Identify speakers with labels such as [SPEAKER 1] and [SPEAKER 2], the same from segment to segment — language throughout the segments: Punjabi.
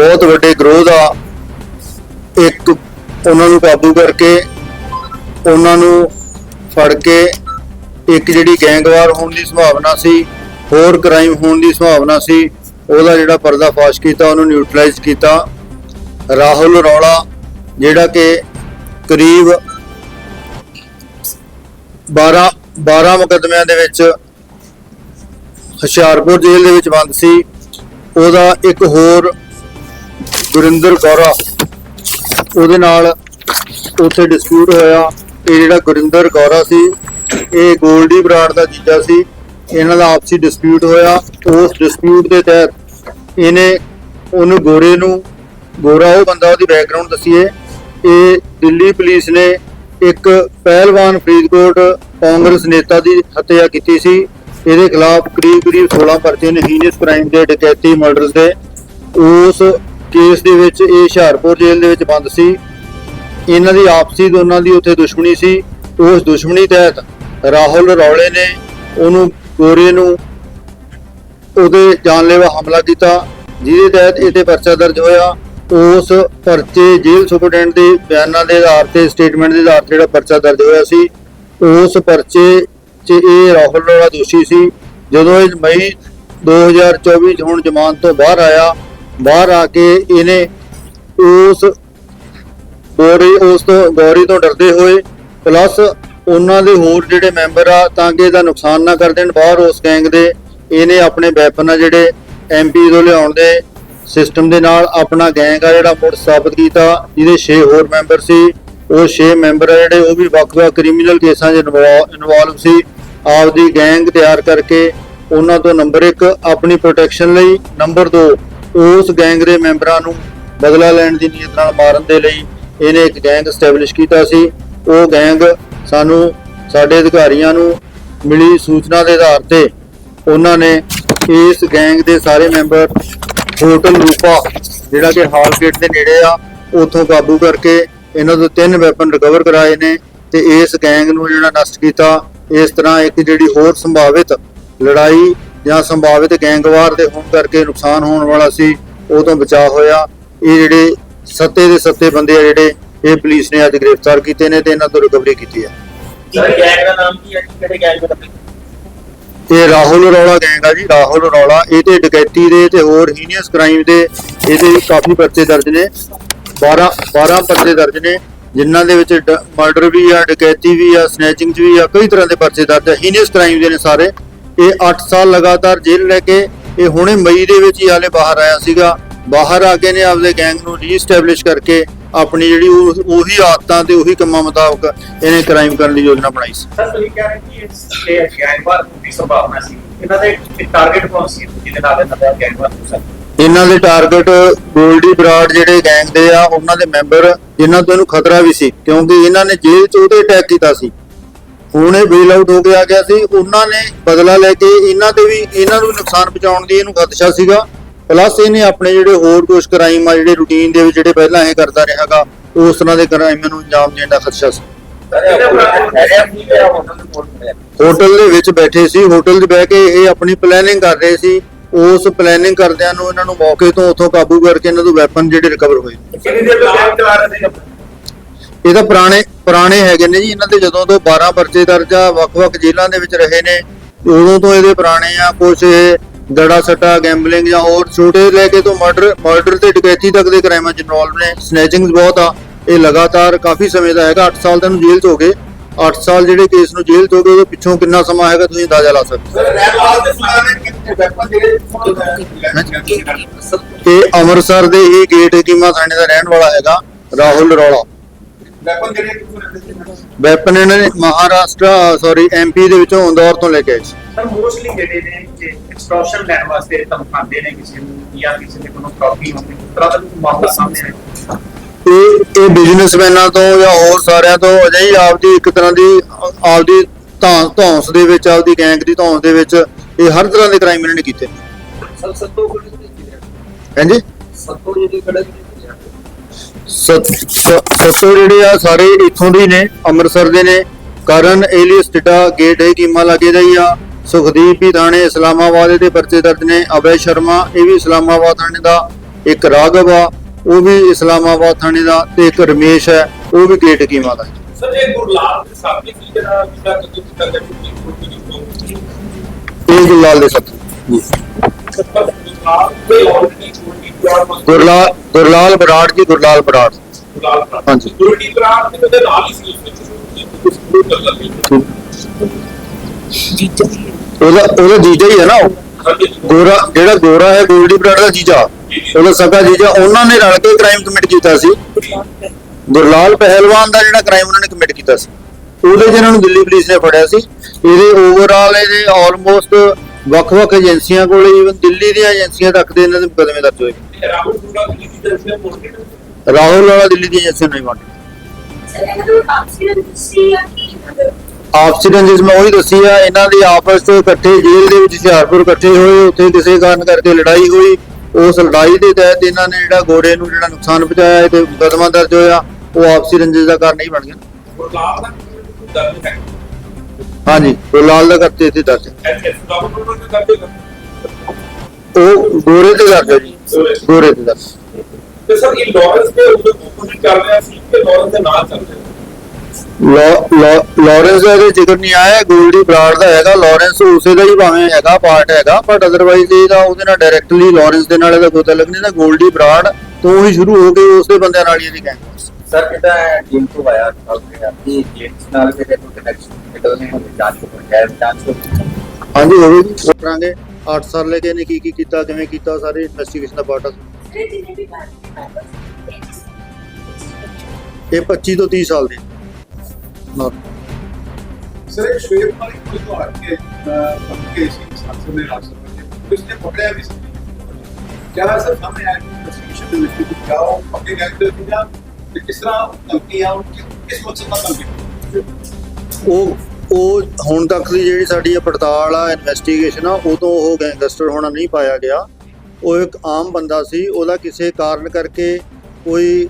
[SPEAKER 1] ਬਹੁਤ ਵੱਡੇ ਗਰੋਹ ਦਾ ਇੱਕ ਉਹਨਾਂ ਨੂੰ ਕਾਬੂ ਕਰਕੇ ਉਹਨਾਂ ਨੂੰ ਫੜ ਕੇ ਇੱਕ ਜਿਹੜੀ ਗੈਂਗਵਾਰ ਹੋਣ ਦੀ ਸੰਭਾਵਨਾ ਸੀ, ਹੋਰ ਕ੍ਰਾਈਮ ਹੋਣ ਦੀ ਸੰਭਾਵਨਾ ਸੀ, ਉਹਦਾ ਜਿਹੜਾ ਪਰਦਾਫਾਸ਼ ਕੀਤਾ, ਉਹਨੂੰ ਨਿਊਟਰਲਾਈਜ਼ ਕੀਤਾ। ਰਾਹੁਲ ਰੌਲਾ, ਜਿਹੜਾ ਕਿ ਕਰੀਬ 12 12 ਮੁਕੱਦਮਿਆਂ ਦੇ ਵਿੱਚ ਹੁਸ਼ਿਆਰਪੁਰ ਜੇਲ੍ਹ ਦੇ ਵਿੱਚ ਬੰਦ ਸੀ। ਉਹਦਾ ਇੱਕ ਹੋਰ ਗੁਰਿੰਦਰ ਗੌਰਾ। ਉਹਦੇ ਨਾਲ ਉੱਥੇ ਡਿਸਪਿਊਟ ਹੋਇਆ। ਇਹ ਜਿਹੜਾ ਗੁਰਿੰਦਰ ਗੌਰਾ ਸੀ, ਇਹ ਗੋਲਡੀ ਬਰਾੜ ਦਾ ਜੀਜਾ ਸੀ। ਇਹਨਾਂ ਦਾ ਆਪਸੀ ਡਿਸਪਿਊਟ ਹੋਇਆ। ਉਸ ਡਿਸਪਿਊਟ ਦੇ ਤਹਿਤ ਇਹਨੇ ਉਹਨੂੰ ਗੋਰੇ ਨੂੰ, ਗੋਰਾ ਉਹ ਬੰਦਾ ਉਹਦੀ ਬੈਕਗ੍ਰਾਉਂਡ ਦਸੀਏ। ਇਹ ਦਿੱਲੀ ਪੁਲਿਸ ਨੇ ਇੱਕ ਪਹਿਲਵਾਨ ਫਰੀਦਕੋਟ ਕਾਂਗਰਸ ਨੇਤਾ ਦੀ ਹੱਤਿਆ ਕੀਤੀ ਸੀ। ਇਹਦੇ ਖਿਲਾਫ ਕਰੀਬ ਕਰੀਬ 16 ਪਰਚੇ ਨੇ ਹੀਨੀਅਸ ਕ੍ਰਾਈਮ ਦੇ, ਡਕੈਤੀ ਮਰਡਰਸ ਦੇ। ਉਸ ਕੇਸ ਦੇ ਵਿੱਚ ਇਹ ਹੁਸ਼ਿਆਰਪੁਰ ਜੇਲ੍ਹ ਦੇ ਵਿੱਚ ਬੰਦ ਸੀ। ਇਹਨਾਂ ਦੀ ਆਪਸੀ ਦੋਨਾਂ ਦੀ ਉੱਥੇ ਦੁਸ਼ਮਣੀ ਸੀ। ਉਸ ਦੁਸ਼ਮਣੀ ਤਹਿਤ ਰਾਹੁਲ ਰੌਲੇ ਨੇ ਉਹਨੂੰ, ਗੋਰੇ ਨੂੰ ਉਹਦੇ ਜਾਨਲੇਵਾ ਹਮਲਾ ਕੀਤਾ, ਜਿਹਦੇ ਤਹਿਤ ਇਹ ਤੇ ਪਰਚਾ ਦਰਜ ਹੋਇਆ। ਉਸ ਪਰਚੇ ਜੇਲ੍ਹ ਸੁਪਰਡੈਂਟ ਦੇ ਬਿਆਨਾਂ ਦੇ ਆਧਾਰ ਤੇ ਸਟੇਟਮੈਂਟ ਦੇ ਆਧਾਰ ਤੇ ਜਿਹੜਾ ਪਰਚਾ ਦਰਜ ਹੋਇਆ ਸੀ, ਉਸ ਪਰਚੇ 'ਚ ਇਹ ਰਾਹੁਲ ਰੌਲਾ ਦੋਸ਼ੀ ਸੀ। ਜਦੋਂ ਇਹ ਮਈ 2024 ਚ ਹੁਣ ਜ਼ਮਾਨਤ ਤੋਂ ਬਾਹਰ ਆਇਆ ਬਾਹਰ ਆ ਕੇ ਇਹਨੇ ਉਸ ਗੌਰੀ, ਉਸ ਤੋਂ ਗੌਰੀ ਤੋਂ ਡਰਦੇ ਹੋਏ ਪਲੱਸ ਉਹਨਾਂ ਦੇ ਹੋਰ ਜਿਹੜੇ ਮੈਂਬਰ ਆ, ਤਾਂ ਕਿ ਇਹਦਾ ਨੁਕਸਾਨ ਨਾ ਕਰ ਦੇਣ, ਬਾਹਰ ਉਸ ਗੈਂਗ ਦੇ ਇਹਨੇ ਆਪਣੇ ਵੈਪਨ ਆ ਜਿਹੜੇ ਐਮਪੀ ਤੋਂ ਲਿਆਉਣ ਦੇ ਸਿਸਟਮ ਦੇ ਨਾਲ ਆਪਣਾ ਗੈਂਗ ਆ ਜਿਹੜਾ ਮੁੜ ਸਥਾਪਿਤ ਕੀਤਾ, ਜਿਹਦੇ 6 ਹੋਰ ਮੈਂਬਰ ਸੀ। ਉਹ 6 ਮੈਂਬਰ ਆ ਜਿਹੜੇ, ਉਹ ਵੀ ਵੱਖ-ਵੱਖ ਕ੍ਰਿਮੀਨਲ ਕੇਸਾਂ 'ਚ ਇਨਵੋਲਵ ਸੀ। ਆਪਦੀ ਗੈਂਗ ਤਿਆਰ ਕਰਕੇ ਉਹਨਾਂ ਤੋਂ ਨੰਬਰ 1 ਆਪਣੀ ਪ੍ਰੋਟੈਕਸ਼ਨ ਲਈ। ਨੰਬਰ 2 ਉਸ ਗੈਂਗ ਦੇ ਮੈਂਬਰਾਂ ਨੂੰ ਬਦਲਾ ਲੈਣ ਦੀ ਨੀਅਤ ਨਾਲ ਮਾਰਨ ਦੇ ਲਈ ਇਹਨੇ ਇੱਕ ਗੈਂਗ ਸਟੈਬਲਿਸ਼ ਕੀਤਾ ਸੀ। ਉਹ ਗੈਂਗ ਸਾਨੂੰ ਸਾਡੇ ਅਧਿਕਾਰੀਆਂ ਨੂੰ ਮਿਲੀ ਸੂਚਨਾ ਦੇ ਆਧਾਰ ਤੇ ਉਹਨਾਂ ਨੇ ਇਸ ਗੈਂਗ ਦੇ ਸਾਰੇ ਮੈਂਬਰ ਹੋਟਲ ਰੂਪਾ, ਜਿਹੜਾ ਕਿ ਹਾਲ ਗੇਟ ਦੇ ਨੇੜੇ ਆ, ਉੱਥੋਂ ਕਾਬੂ ਕਰਕੇ ਇਹਨਾਂ ਤੋਂ ਤਿੰਨ ਵੈਪਨ ਰਿਕਵਰ ਕਰਾਏ ਨੇ ਤੇ ਇਸ ਗੈਂਗ ਨੂੰ ਜਿਹੜਾ ਨਸ਼ਟ ਕੀਤਾ। ਇਸ ਤਰ੍ਹਾਂ ਇੱਕ ਜਿਹੜੀ ਹੋਰ ਸੰਭਾਵਿਤ ਲੜਾਈ ਜਾਂ ਸੰਭਾਵਿਤ ਗੈਂਗਵਾਰ ਦੇ ਹੋਣ ਕਰਕੇ ਨੁਕਸਾਨ ਹੋਣ ਵਾਲਾ ਸੀ ਉਹ ਤੋਂ ਬਚਾਅ ਹੋਇਆ। ਇਹ ਜਿਹੜੇ ਸੱਤੇ ਦੇ ਸੱਤੇ ਬੰਦੇ ਆ ਜਿਹੜੇ ਇਹ ਪੁਲਿਸ ਨੇ ਅੱਜ ਗ੍ਰਿਫਤਾਰ ਕੀਤੇ ਨੇ ਤੇ ਇਹਨਾਂ ਤੋਂ ਰਿਕਵਰੀ ਕੀਤੀ ਹੈ।
[SPEAKER 2] ਸਰ ਗੈਂਗ ਦਾ ਨਾਮ ਕੀ ਹੈ ਜੀ? ਕਿਹੜੇ ਗੈਂਗ ਦਾ?
[SPEAKER 1] ਇਹ ਰਾਹੁਲ ਰੌਲਾ ਗੈਂਗ ਆ ਜੀ ਰਾਹੁਲ ਰੌਲਾ ਇਹ ਤੇ ਡਕੈਤੀ ਦੇ ਤੇ ਹੋਰ ਹੀਨੀਅਸ ਕ੍ਰਾਈਮ ਦੇ ਇਹਦੇ ਵੀ ਕਾਫੀ ਪਰਚੇ ਦਰਜ ਨੇ। 12 12 ਪਰਚੇ ਦਰਜ ਨੇ ਜਿਨ੍ਹਾਂ ਦੇ ਵਿੱਚ ਮਰਡਰ ਵੀ ਆ ਡਕੈਤੀ ਵੀ ਆ ਸਨੈਚਿੰਗ ਵੀ ਆ ਕਈ ਤਰ੍ਹਾਂ ਦੇ ਪਰਚੇ ਦਰਜ ਆ। ਹੀਨੀਅਸ ਕ੍ਰਾਈਮ ਦੇ ਨੇ ਸਾਰੇ। ਇਹ 8 ਸਾਲ ਲਗਾਤਾਰ ਜੇਲ੍ਹ ਲੈ ਕੇ ਇਹ ਹੁਣੇ ਮਈ ਦੇ ਵਿੱਚ ਹੀ ਹਾਲੇ ਬਾਹਰ ਆਇਆ ਸੀਗਾ। ਬਾਹਰ ਆ ਕੇ ਨੇ ਆਪਦੇ ਗੈਂਗ ਨੂੰ ਰੀਸਟੈਬਲਿਸ਼ ਕਰਕੇ ਆਪਣੀ ਜਿਹੜੀ ਉਹ- ਆਦਤਾਂ ਤੇ ਉਹੀ ਕੰਮਾਂ ਮੁਤਾਬਕ ਇਹਨੇ ਕ੍ਰਾਈਮ ਕਰਨ ਦੀ ਯੋਜਨਾ ਬਣਾਈ ਸੀ।
[SPEAKER 2] ਸਰ ਤੁਸੀਂ ਕਹਿ ਰਹੇ ਕਿ ਇਹ ਗੈਂਗਵਾਰ ਦੀ ਸੰਭਾਵਨਾ ਸੀ ਇਹਨਾਂ ਦੇ ਟਾਰਗੇਟ ਕੌਣ ਸੀ? ਜਿਹਦੇ ਨਾਲ ਇਹਨਾਂ ਦਾ ਗੈਂਗਵਾਰ ਹੋ ਸਕਦਾ।
[SPEAKER 1] ਇਹਨਾਂ ਦੇ ਟਾਰਗੇਟ ਗੋਲਡੀ ਬਰਾਡ ਜਿਹੜੇ ਗੈਂਗ ਦੇ ਆ ਉਹਨਾਂ ਦੇ ਮੈਂਬਰ ਇਹਨਾਂ ਤੋਂ ਇਹਨੂੰ ਖਤਰਾ ਵੀ ਸੀ ਕਿਉਂਕਿ ਇਹਨਾਂ ਨੇ ਜੇਲ੍ਹ 'ਚ ਉਹਦੇ ਅਟੈਕ ਕੀਤਾ ਸੀ। ਹੁਣ ਬੇਲ ਆਊਟ ਹੋ ਕੇ ਆ ਗਿਆ ਸੀ। ਉਹਨਾਂ ਨੇ ਬਦਲਾ ਲੈ ਕੇ ਇਹਨਾਂ ਤੇ ਵੀ, ਇਹਨਾਂ ਨੂੰ ਨੁਕਸਾਨ ਪਹੁੰਚਾਉਣ ਦੀ ਇਹਨੂੰ ਖਦਸ਼ਾ ਸੀਗਾ। ਪਲੱਸ ਇਹਨੇ ਆਪਣੇ ਜਿਹੜੇ ਹੋਰ ਕੁਝ ਕ੍ਰਾਈਮ ਆ, ਜਿਹੜੇ ਰੂਟੀਨ ਦੇ ਵਿੱਚ ਜਿਹੜੇ ਪਹਿਲਾਂ ਇਹ ਕਰਦਾ ਰਿਹਾਗਾ, ਉਸ ਤਰ੍ਹਾਂ ਦੇ ਕ੍ਰਾਈਮ ਨੂੰ ਅੰਜਾਮ ਦੇਣ ਦਾ ਖਦਸ਼ਾ ਸੀ। ਹੋਟਲ ਦੇ ਵਿੱਚ ਬੈਠੇ ਸੀ। ਹੋਟਲ 'ਚ ਬਹਿ ਕੇ ਇਹ ਆਪਣੀ ਪਲੈਨਿੰਗ ਕਰ ਰਹੇ ਸੀ। ਉਸ ਪਲੈਨਿੰਗ ਕਰਦਿਆਂ ਨੂੰ ਇਹਨਾਂ ਨੂੰ ਮੌਕੇ ਤੋਂ ਉਥੋਂ ਕਾਬੂ ਕਰਕੇ ਇਹਨਾਂ ਤੋਂ ਵੈਪਨ ਜਿਹੜੇ ਰਿਕਵਰ ਹੋਏ।
[SPEAKER 2] ਕਿੰਨੀ ਦੇਰ ਤੋਂ ਚਲਾ ਰਹੇ ਸੀ?
[SPEAKER 1] ਇਹ ਤਾਂ ਪੁਰਾਣੇ ਪੁਰਾਣੇ ਹੈਗੇ ਨੇ ਜੀ ਇਹਨਾਂ ਦੇ ਜਦੋਂ ਤੋਂ 12 ਪਰਚੇ ਦਰਜ ਆ ਵੱਖ-ਵੱਖ ਜੇਲ੍ਹਾਂ ਦੇ ਵਿੱਚ ਰਹੇ ਨੇ ਉਦੋਂ ਤੋਂ ਇਹਦੇ ਪੁਰਾਣੇ ਆ ਕੁਝ ਇਹ ਗੜਾ ਸੱਟਾ ਗੈਂਬਲਿੰਗ ਜਾਂ ਹੋਰ ਛੋਟੇ ਲੈ ਕੇ ਤੋਂ ਮਰਡਰ ਮਰਡਰ ਤੇ ਡਕੈਤੀ ਤੱਕ ਦੇ ਕ੍ਰਾਈਮਾਂ 'ਚ ਇਨਵੋਲਵ ਨੇ ਸਨੈਚਿੰਗਸ ਬਹੁਤ ਆ ਇਹ ਲਗਾਤਾਰ ਕਾਫੀ ਸਮੇਂ ਦਾ ਹੈਗਾ 8 ਸਾਲ ਤਾਂ ਇਹਨੂੰ ਜੇਲ੍ਹ 'ਚ ਹੋ ਗਏ 8 ਸਾਲ ਜਿਹੜੇ ਕੇਸ ਨੂੰ ਜੇਲ੍ਹ 'ਚ ਹੋ ਗਏ ਉਹਦੇ ਪਿੱਛੋਂ ਕਿੰਨਾ ਸਮਾਂ ਹੈਗਾ ਤੁਸੀਂ ਅੰਦਾਜ਼ਾ ਲਾ ਸਕਦੇ ਹੋ। ਇਹ ਅੰਮ੍ਰਿਤਸਰ ਦੇ ਹੀ ਗੇਟ ਹਕੀਮਾ ਥਾਣੇ ਦਾ ਰਹਿਣ ਵਾਲਾ ਹੈਗਾ ਰਾਹੁਲ ਰੌਲਾ
[SPEAKER 2] ਵੈਪਨ ਜਿਹੜੇ ਤੁਸੀਂ ਰੱਖਦੇ ਸੀ
[SPEAKER 1] ਵੈਪਨ ਇਹਨਾਂ ਨੇ ਮਹਾਰਾਸ਼ਟਰ ਸੌਰੀ ਐਮਪੀ ਦੇ ਵਿੱਚੋਂ ਇੰਦੌਰ ਤੋਂ ਲੈ ਕੇ ਆਏ ਸੀ।
[SPEAKER 2] ਸਰ ਮੋਸਟਲੀ ਜਿਹੜੇ ਨੇ ਕਿ ਐਕਸਟ੍ਰੈਕਸ਼ਨ ਲੈਣ ਵਾਸਤੇ ਧਮਕਾਉਂਦੇ ਨੇ ਕਿਸੇ ਨੂੰ ਜਾਂ ਕਿਸੇ ਦੇ ਕੋਲੋਂ ਕਾਪੀ ਹੁੰਦੀ ਇਸ ਤਰ੍ਹਾਂ ਦਾ ਮਾਮਲਾ ਸਾਹਮਣੇ ਆਇਆ?
[SPEAKER 1] ਇਹ ਇਹ ਬਿਜ਼ਨਸਮੈਨਾਂ ਤੋਂ ਜਾਂ ਹੋਰ ਸਾਰਿਆਂ ਤੋਂ ਅਜੇ ਹੀ ਆਪਦੀ ਇੱਕ ਤਰ੍ਹਾਂ ਦੀ ਆਪਦੀ ਧੌਂਸ ਦੇ ਵਿੱਚ ਆਪਦੀ ਗੈਂਗ ਦੀ ਧੌਂਸ ਦੇ ਵਿੱਚ ਇਹ ਹਰ ਤਰ੍ਹਾਂ ਦੇ ਕ੍ਰਾਈਮ ਇਹਨਾਂ ਨੇ ਕੀਤੇ
[SPEAKER 3] ਸਰ ਸੱਤੋ ਕੋਲ
[SPEAKER 1] ਹਾਂਜੀ?
[SPEAKER 3] ਸੱਤੋ ਜਿਹੜੇ
[SPEAKER 1] ਕੜਾ 700 ਜਿਹੜੇ ਆ ਸਾਰੇ ਇੱਥੋਂ ਦੇ ਨੇ ਅੰਮ੍ਰਿਤਸਰ ਦੇ ਨੇ। ਕਰਨ ਏਲੀਅਸ ਟਿਟਾ ਗੇਟ ਹੈ ਕੀਮਾ ਲਾਗੇ ਦਾ ਹੀ ਆ। ਸੁਖਦੀਪ ਵੀ ਥਾਣੇ ਇਸਲਾਮਾਬਾਦ ਦੇ ਪਰਚੇ ਦਰਜ ਨੇ। ਅਬੇ ਸ਼ਰਮਾ ਇਹ ਵੀ ਇਸਲਾਮਾਬਾਦ ਥਾਣੇ ਦਾ ਇੱਕ ਰਾਘਵ ਆ। ਉਹ ਵੀ ਇਸਲਾਮਾਬਾਦ ਥਾਣੇ ਦਾ ਤੇ ਇੱਕ ਰਮੇਸ਼ ਹੈ। ਉਹ ਵੀ ਗੇਟ ਕੀਮਾ ਦਾ।
[SPEAKER 4] ਸਰ ਇਹ ਗੁਰਲਾਲ ਦੇ ਸਾਹਮਣੇ ਕੀ ਜਿਹੜਾ ਜਿਹੜਾ ਕਿ ਕੀਤਾ ਗਿਆ?
[SPEAKER 1] ਇਹ ਗੁਰਲਾਲ ਦੇ ਸਾਥੀ ਜੀ
[SPEAKER 4] ਗੁਰਲਾਲ
[SPEAKER 1] ਬਰਾੜ ਜੀ ਗੁਰਲਾਲ ਬਰਾੜ। ਹਾਂਜੀ।
[SPEAKER 4] ਗੁਰਡੀ ਪ੍ਰਾਣ ਦੇ ਨਾਲ ਹੀ ਸੀ ਉਸ ਵਿੱਚ।
[SPEAKER 1] ਉਹਦਾ ਉਹਦਾ ਜੀਜਾ ਹੀ ਹੈ ਨਾ ਉਹ। ਗੋਰਾ ਜਿਹੜਾ ਗੋਰਾ ਹੈ ਗੋਲਡੀ ਬਰਾੜ ਦਾ ਜੀਜਾ। ਉਹਦਾ ਸਗਾ ਜੀਜਾ। ਉਹਨਾਂ ਨੇ ਰਲ ਕੇ ਕ੍ਰਾਈਮ ਕਮਿਟ ਕੀਤਾ ਸੀ। ਗੁਰਲਾਲ ਪਹਿਲਵਾਨ ਦਾ ਜਿਹੜਾ ਕ੍ਰਾਈਮ ਉਹਨਾਂ ਨੇ ਕਮਿਟ ਕੀਤਾ ਸੀ। ਉਹਦੇ ਜਿਹਨਾਂ ਨੂੰ ਦਿੱਲੀ ਪੁਲਿਸ ਨੇ ਫੜਿਆ ਸੀ। ਇਹਦੇ ਓਵਰਆਲ ਇਹਦੇ ਆਲਮੋਸਟ ਵੱਖ-ਵੱਖ ਏਜੰਸੀਆਂ ਕੋਲ ਇਵਨ ਦਿੱਲੀ ਦੀਆਂ ਏਜੰਸੀਆਂ ਤੱਕ ਦੇ ਇਹਨਾਂ ਦੇ ਮੁਕਦਮੇ ਦਰਜ ਹੋਏ।
[SPEAKER 4] ਰਾਹੁਲ ਦੀ ਤੋਂ
[SPEAKER 1] ਵਾਲਾ ਦਿੱਲੀ ਦੀ ਏਜੰਸੀ ਨਹੀਂ ਮੰਨ ਆਪਸੀ ਰੰਜਿਸ਼ ਮੈਂ ਉਹੀ ਦੱਸੀ ਆ ਇਹਨਾਂ ਦੀ ਆਪਸ ਚ ਇਕੱਠੇ ਜੇਲ੍ਹ ਦੇ ਵਿੱਚ ਹੁਸ਼ਿਆਰਪੁਰ ਇਕੱਠੇ ਹੋਏ ਉੱਥੇ ਕਿਸੇ ਕਾਰਨ ਕਰਕੇ ਲੜਾਈ ਹੋਈ। ਉਸ ਲੜਾਈ ਦੇ ਤਹਿਤ ਇਹਨਾਂ ਨੇ ਜਿਹੜਾ ਗੋਰੇ ਨੂੰ ਜਿਹੜਾ ਨੁਕਸਾਨ ਪਹੁੰਚਾਇਆ ਤੇ ਮੁਕਦਮਾ ਦਰਜ ਹੋਇਆ। ਉਹ ਆਪਸੀ ਰੰਜਿਸ਼ ਦਾ ਕਾਰਨ ਨਹੀਂ ਬਣ ਗਿਆ। ਹਾਂਜੀ ਗੁਰਲਾਲ ਦਾ ਕਰਤੇ
[SPEAKER 4] ਨੂੰ ਕਰਦੇ
[SPEAKER 1] ਉਹ ਗੋਰੇ ਤੇ ਹੈ ਜੀ ਗੋਰੇ ਤੇ ਦਰਜ
[SPEAKER 4] ਤੇ ਸਰ ਇਹ ਲਾਰੈਂਸ ਦੇ ਉਹਦੇ ਆਪੋਜ਼ਿਟ ਚੱਲ ਰਿਹਾ ਸੀ ਕਿ ਲਾਰੈਂਸ ਦੇ ਨਾਲ ਚੱਲ ਰਿਹਾ?
[SPEAKER 1] ਲਾਰੈਂਸ ਦਾ ਇਹਦੇ ਜ਼ਿਕਰ ਨਹੀਂ ਆਇਆ ਗੋਲਡੀ ਬਰਾੜ ਦਾ ਹੈਗਾ ਲਾਰੈਂਸ ਉਸੇ ਦਾ ਹੀ ਭਾਵੇਂ ਹੈਗਾ ਪਾਰਟ ਹੈਗਾ ਬਟ ਅਦਰਵਾਈਜ਼ ਇਹਦਾ ਉਹਦੇ ਨਾਲ ਡਾਇਰੈਕਟਲੀ ਲਾਰੈਂਸ ਦੇ ਨਾਲ ਇਹਦਾ ਕੋਈ ਤਾਲੁਕ ਨਹੀਂ ਦਾ ਗੋਲਡੀ ਬਰਾੜ ਤੋਂ ਹੀ ਸ਼ੁਰੂ ਹੋ ਕੇ ਉਸੇ ਬੰਦਿਆਂ ਨਾਲ ਹੀ ਇਹਦੀ ਗੈਂਗ
[SPEAKER 5] ਸਰ ਕਿਤਾ ਟੀਮ ਤੋਂ ਆਇਆ? ਸਾਹਮਣੇ ਆਪਣੀ ਜੇਟਸ ਨਾਲ ਵੀ ਕੋਈ ਕਨੈਕਸ਼ਨ ਨਿਕਲਨੇ ਹਨ ਜਾਂਚ ਪੰਚਾਇਤ ਜਾਂਚ
[SPEAKER 1] ਹਾਂਜੀ ਹੋਵੇਗੀ ਉਹ ਕਰਾਂਗੇ 8 ਸਾਲ ਲੈ ਕੇ ਨੇ ਕੀ ਕੀ ਕੀਤਾ ਕਿਵੇਂ ਕੀਤਾ ਸਾਰੇ ਇਨਵੈਸਟੀਗੇਸ਼ਨ ਦਾ ਪਾਰਟ ਆ। ਇਹ 25 ਤੋਂ 30 ਸਾਲ ਦੇ.
[SPEAKER 6] ਸਰ ਇੱਕ ਸ਼ਵੇਤ ਵਾਲੀ ਕੋਈ ਤੋਂ ਹਟ ਕੇ ਪੱਕੇ ਸੀ ਸਾਥੋਂ ਨੇ ਰਾਸ਼ਟਰ ਵਿੱਚ ਉਸਨੇ ਪਕੜਿਆ ਵੀ ਸੀ। ਕਿਆ ਸਰ ਸਾਹਮਣੇ ਆਇਆ ਕਿ ਪ੍ਰੋਸੀਕਿਊਸ਼ਨ ਦੇ ਵਿੱਚ ਕਿ ਕਿਆ ਉਹ ਪੱਕੇ ਗੈਂਗਸਟਰ ਸੀ ਜਾਂ ਕਿਸ ਤਰ੍ਹਾਂ ਧਮਕੀ ਆ, ਉਹ ਕਿਸ ਮਕਸਦ ਨਾਲ ਧਮਕੀ
[SPEAKER 1] ਉਹ ਉਹ ਹੁਣ ਤੱਕ ਦੀ ਜਿਹੜੀ ਸਾਡੀ ਇਹ ਪੜਤਾਲ ਆ ਇਨਵੈਸਟੀਗੇਸ਼ਨ ਆ, ਉਦੋਂ ਉਹ ਗੈਂਗਸਟਰ ਹੋਣਾ ਨਹੀਂ ਪਾਇਆ ਗਿਆ। ਉਹ ਇੱਕ ਆਮ ਬੰਦਾ ਸੀ, ਉਹਦਾ ਕਿਸੇ ਕਾਰਨ ਕਰਕੇ ਕੋਈ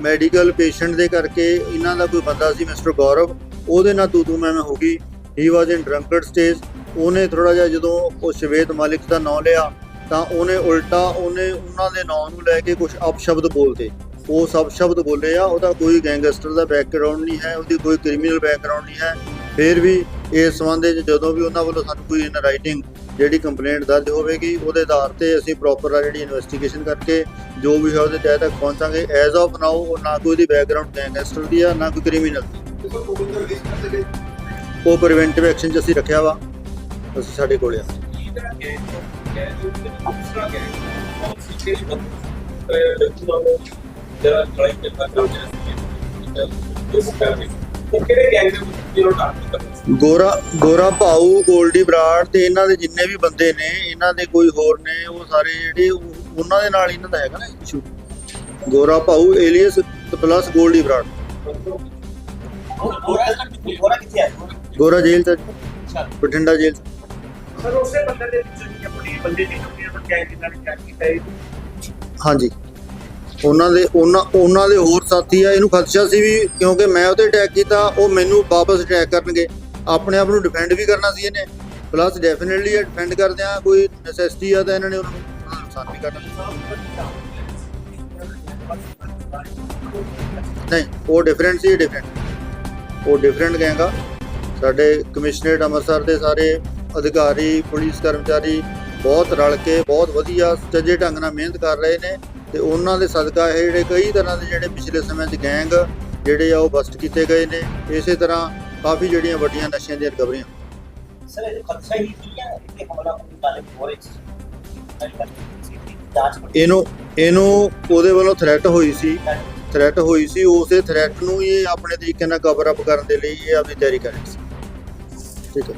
[SPEAKER 1] ਮੈਡੀਕਲ ਪੇਸ਼ੈਂਟ ਦੇ ਕਰਕੇ ਇਹਨਾਂ ਦਾ ਕੋਈ ਬੰਦਾ ਸੀ ਮਿਸਟਰ ਗੌਰਵ, ਉਹਦੇ ਨਾਲ ਤੂ ਤੂ ਮੈਂ ਮੈਂ ਹੋ ਗਈ। ਹੀ ਵਾਸ ਇਨ ਡਰੰਕਡ ਸਟੇਜ ਉਹਨੇ ਥੋੜਾ ਜਿਹਾ ਜਦੋਂ ਉਹ ਸ਼ਵੇਤ ਮਾਲਿਕ ਦਾ ਨਾਮ ਲਿਆ, ਤਾਂ ਉਹਨੇ ਉਲਟਾ ਉਹਨੇ, ਉਹਨਾਂ ਦੇ ਨਾਂ ਨੂੰ ਲੈ ਕੇ ਕੁਝ ਅਪਸ਼ਬਦ ਬੋਲਦੇ। ਉਹ ਸਭ ਸ਼ਬਦ ਬੋਲੇ ਆ ਉਹਦਾ ਕੋਈ ਗੈਂਗਸਟਰ ਦਾ ਬੈਕਗ੍ਰਾਉਂਡ ਨਹੀਂ ਹੈ ਉਹਦੀ ਕੋਈ ਕ੍ਰਿਮੀਨਲ ਬੈਕਗ੍ਰਾਉਂਡ ਨਹੀਂ ਹੈ ਫਿਰ ਵੀ ਇਸ ਸੰਬੰਧ ਵਿੱਚ ਜਦੋਂ ਵੀ ਉਹਨਾਂ ਵੱਲੋਂ ਸਾਨੂੰ ਕੋਈ ਇਨ ਰਾਈਟਿੰਗ ਜਿਹੜੀ ਕੰਪਲੇਂਟ ਦਰਜ ਹੋਵੇਗੀ ਉਹਦੇ ਆਧਾਰ ਤੇ ਅਸੀਂ ਪ੍ਰੋਪਰ ਆ ਜਿਹੜੀ ਇਨਵੈਸਟੀਗੇਸ਼ਨ ਕਰਕੇ ਜੋ ਵੀ ਹੈ ਉਹਦੇ ਤਹਿ ਤੱਕ ਪਹੁੰਚਾਂਗੇ ਐਜ਼ ਆਫ ਨਾਓ ਉਹ ਨਾ ਕੋਈ ਦੀ ਬੈਕਗ੍ਰਾਉਂਡ ਗੈਂਗਸਟਰ ਦੀ ਆ ਨਾ ਕੋਈ ਕ੍ਰਿਮੀਨਲ ਦੀ
[SPEAKER 6] ਉਹ
[SPEAKER 1] ਪ੍ਰੀਵੈਂਟਿਵ ਐਕਸ਼ਨ 'ਚ ਅਸੀਂ ਰੱਖਿਆ ਵਾ ਅਸੀਂ ਸਾਡੇ ਕੋਲੇ ਆ
[SPEAKER 4] ਇਹਦਾ ਕਿ ਦੂਸਰਾ ਕਿ ਉਹ ਸੀ ਕਿ ਬੰਦ ਜਿਹੜਾ ਟਰਾਈ ਕਰਦਾ ਕੰਮ ਜਿਹੜਾ ਸੀ ਇਸ ਕਰਕੇ ਉਹ ਕਿਹੜੇ ਗੈਂਗ ਦੇ ਵਿੱਚ ਜਿਹੜਾ ਟਾਰਗੇਟ ਕਰਦਾ ਸੀ?
[SPEAKER 1] ਗੋਰਾ ਗੋਰਾ ਭਾਊ ਗੋਲਡੀ ਬਰਾੜ ਤੇ ਇਹਨਾਂ ਦੇ ਜਿੰਨੇ ਵੀ ਬੰਦੇ ਨੇ ਇਹਨਾਂ ਦੇ ਕੋਈ ਹੋਰ ਨੇ ਉਹ ਸਾਰੇ ਜਿਹੜੇ ਉਹ- ਉਹਨਾਂ ਦੇ ਨਾਲ ਇਹਨਾਂ ਦਾ ਹੈਗਾ ਨਾ ਇਸ਼ੂ ਗੋਰਾ ਭਾਊ ਏਲੀਅਸ ਪਲੱਸ ਬਰਾੜ।
[SPEAKER 5] ਹੋਰਾ ਕਿੱਥੇ ਹੈ?
[SPEAKER 1] ਗੋਰਾ ਜੇਲ੍ਹ ਚ ਬਠਿੰਡਾ ਜੇਲ੍ਹ 'ਚ।
[SPEAKER 2] ਸਰ ਉਸੇ ਬੰਦੇ ਦੇ ਵਿੱਚ ਹੀ ਆਪਣੀ ਬੰਦੇ ਦੀ ਕੰਪਨੀ ਨੂੰ ਕਿਹਾ ਜਿੰਨਾ ਨੇ ਕਿਹਾ ਕੀਤਾ ਇਹ?
[SPEAKER 1] ਹਾਂਜੀ। ਉਹਨਾਂ ਦੇ, ਉਹਨਾਂ ਉਹਨਾਂ ਦੇ ਹੋਰ ਸਾਥੀ ਆ, ਇਹਨੂੰ ਖਦਸ਼ਾ ਸੀ ਵੀ ਕਿਉਂਕਿ ਮੈਂ ਉਹਤੇ ਅਟੈਕ ਕੀਤਾ, ਉਹ ਮੈਨੂੰ ਵਾਪਸ ਅਟੈਕ ਕਰਨਗੇ। ਆਪਣੇ ਆਪ ਨੂੰ ਡਿਫੈਂਡ ਵੀ ਕਰਨਾ ਸੀ ਇਹਨੇ। ਪਲੱਸ ਡੈਫੀਨਿਟਲੀ ਡਿਫੈਂਡ ਕਰਦੇ ਆ, ਕੋਈ ਨੈਸੈਸਿਟੀ ਆ ਤਾਂ ਇਹਨਾਂ ਨੇ ਉਹਨਾਂ ਨੂੰ ਨੁਕਸਾਨ ਵੀ ਕਰਨਾ। ਨਹੀਂ, ਉਹ ਡਿਫਰੈਂਟ ਸੀ ਡਿਫਰੈਂਟ ਉਹ ਡਿਫਰੈਂਟ ਗੈਂਗਾ ਸਾਡੇ ਕਮਿਸ਼ਨਰੇਟ ਅੰਮ੍ਰਿਤਸਰ ਦੇ ਸਾਰੇ ਅਧਿਕਾਰੀ, ਪੁਲਿਸ ਕਰਮਚਾਰੀ ਬਹੁਤ ਰਲ ਕੇ, ਬਹੁਤ ਵਧੀਆ ਸੱਜੇ ਢੰਗ ਨਾਲ ਮਿਹਨਤ ਕਰ ਰਹੇ ਨੇ। ਤੇ ਉਹਨਾਂ ਦੇ ਸਦਕਾ ਇਹ ਜਿਹੜੇ ਕਈ ਤਰ੍ਹਾਂ ਦੇ ਜਿਹੜੇ ਪਿਛਲੇ ਸਮੇਂ 'ਚ ਗੈਂਗ ਜਿਹੜੇ ਆ ਉਹ ਬਸਟ ਕੀਤੇ ਗਏ ਨੇ ਇਸੇ ਤਰ੍ਹਾਂ ਕਾਫੀ ਜਿਹੜੀਆਂ ਵੱਡੀਆਂ ਨਸ਼ਿਆਂ ਦੀਆਂ ਰਿਕਵਰੀਆਂ।
[SPEAKER 5] ਸਰ ਇਹ ਖਦਸ਼ਾ ਹੀ ਕੀ ਹੈ ਕਿ ਹਮਲਾ ਹੋਣ ਵਾਲੇ ਹੋਰੇ ਜਾਂਚ ਕੋ
[SPEAKER 1] ਇਹਨੂੰ ਇਹਨੂੰ ਉਹਦੇ ਵੱਲੋਂ ਥ੍ਰੈਟ ਹੋਈ ਸੀ। ਥ੍ਰੈਟ ਹੋਈ ਸੀ ਉਸੇ ਥ੍ਰੈਟ ਨੂੰ ਇਹ ਆਪਣੇ ਤਰੀਕੇ ਨਾਲ ਕਵਰ ਅਪ ਕਰਨ ਦੇ ਲਈ ਇਹ ਆਪਣੀ ਤਿਆਰੀ ਕਰ ਰਿਹਾ ਸੀ। ਠੀਕ ਹੈ।